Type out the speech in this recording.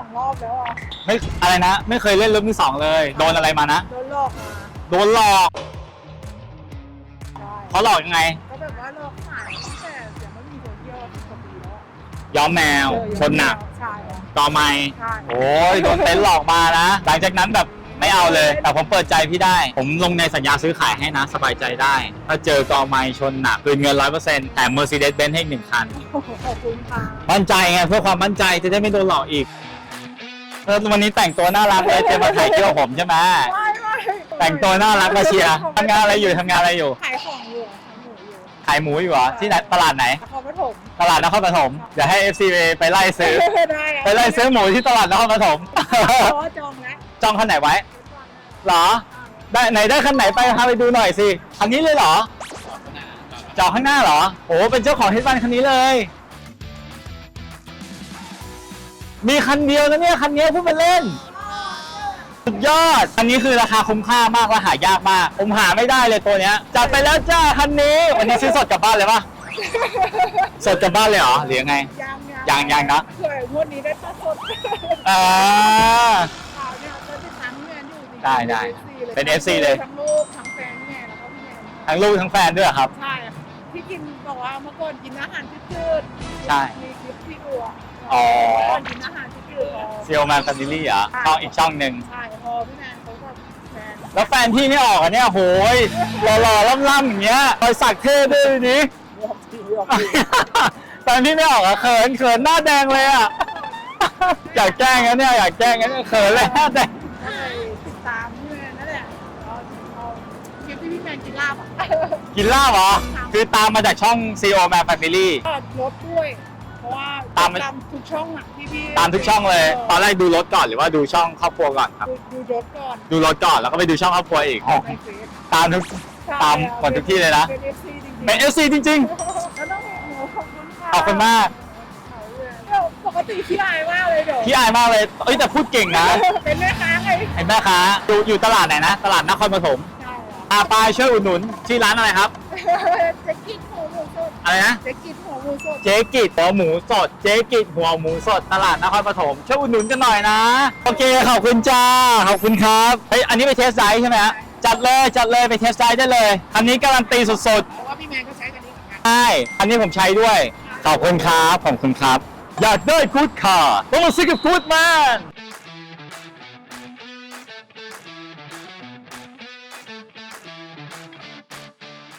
องรอบแล้วอะไม่อะไรนะ ไม่เคยเล่นรถมือสองเลย โดนอะไรมานะ โดนหลอกมาโดนหลอกใช่เขาหลอกยังไง ก็แบบว่าหลอกขายตั้งแต่ยังไม่มีโซเชียลสิบกว่าปีแล้วอะย้อมแมวเออชนหนัก ใช่อะต่อไม้ใช่ โอ้ยโดนเต็นท์หลอกมานะ หลังจากนั้นแบบไม่เอาเลย แต่ผมเปิดใจพี่ได้ ผมลงในสัญญาซื้อขายให้นะ สบายใจได้ ถ้าเจอกอไม้ชนหนักคืนเงินร้อยเปอร์เซ็นต์แต่ Mercedes-Benz ให้อีกหนึ่งคันโอ้โหขอบคุณค่ะ มั่นใจไงเพื่อความมั่นใจจะได้ไม่โดนหลอกอีก เออวันนี้แต่งตัวน่ารักเลยจะมาถ่ายเที่ยวผมใช่ไหมไม่ไม่แต่งตัวน่ารักมาเชียร์ทำงานอะไรอยู่ทำงานอะไรอยู่ ขายของอยู่ขายหมูอยู่ขายหมูอยู่เหรอที่ไหนตลาดไหน นครปฐมตลาดนครปฐมเดี๋ยวให้ FC ไปไปไล่ซื้อ ได้อะไปไล่ซื้อหมูที่ตลาดนครปฐม เพราะว่าจองแล้วจองคันไหนไว้เหรอ ได้ไหนได้คันไหนไปพาไปดูหน่อยสิคันนี้เลยเหรอจองข้างหน้าเหรอโอ้เป็นเจ้าของเฮดบันคันนี้เลย มีคันเดียวนะเนี่ย คันนี้พูดเป็นเล่น สุดยอด อันนี้คือราคาคุ้มค่ามากและหายากมาก ผมหาไม่ได้เลยตัวเนี้ย จัดไปแล้วจ้าคันนี้ วันนี้ซื้อสดกลับบ้านเลยปะสดกลับบ้านเลยเหรรอหรือยังไง ยังยังยังนะเผื่องวดนี้ได้ปลาสดอ่าข่าวเนี่ยเราจะทำงานอยู่จริงๆได้ได้เป็น FC เลยทั้งลูกทั้งแฟนเนี่ยแล้วก็พี่แนนทั้งลูกทั้งแฟนด้วยเหรอครับ ใช่ที่กินบอกว่าเมื่อก่อนกินอาหารจืดๆใช่มีคลิปพี่ อัวอ๋อเมื่อก่อนกินอาหารจืดๆพอซีโอแมนแฟมิลี่เหรอช่องอีกช่องหนึ่ง ใช่พอพี่แนนเขาก็แฟนแล้วแฟนพี่ไม่ออกอะเนี่ยโหยหล่อๆล่ำๆอย่างเงี้ยรอยสักเท่ด้วยดูนี้ยอมทียอมทีแฟนพี่ไม่ออกอะเขินเขินหน้าแดงเลยอะ อยากแกล้งนะเนี่ยอยากแกล้งงั้นเขินเลยหน้าแดง ก็เลยติดตามพี่แมนนั่นแหละเอาเอาคลิปที่พี่แมนกินลาบอะกินลาบเหรอ คือตามมาจากช่อง CEO Man Family ก็ลดด้วยเพราะว่า ตามไปตามทุกช่องอะที่พี่ตามทุกช่องเลย ตอนแรกดูรถก่อนหรือว่าดูช่องครอบครัวก่อนครับ ดูดูรถก่อนดูรถก่อนแล้วก็ไปดูช่องครอบครัวอีก ในเฟซตามทุกใช่ตามหมดทุกที่เลยนะ เป็นเอฟซีจริงๆเป็น FC จริง แล้วต้องบอกหนูขอบคุณค่ะขอบคุณมากเดี๋ยวปกติขี้อายมากเลยเดี๋ยวๆพี่อายมากเลย เอ้ยแต่พูดเก่งนะ เป็นแม่ค้าไงเห็นแม่ค้าอยู่อยู่ตลาดไหนนะ ตลาดนครปฐมใช่เหรออาปายช่วยอุดหนุนที่ร้านอะไรครับ เจ๊กิดหัวหมูสด อะไรนะเจ๊กิดหัวหมูสดเจ๊กิดหัวหมูสด เจ๊กิดหัวหมูสดตลาดนครปฐมช่วยอุดหนุนกันหน่อยนะ โอเคขอบคุณจ้าขอบคุณครับเฮ้ยอันนี้ไปเทสไดใช่ไหมฮะจัดเลยจัดเลยไปเทสไดได้เลยอันนี้การันตีสุดเพราะว่าพี่แมนก็ใช้กันนี้เหมือนกัน ๆใช่อันนี้ผมใช้ด้วยขอบคุณครับขอบคุณครับ อยากได้กู๊ดคาร์ต้องมาซื้อกับกู๊ดแมน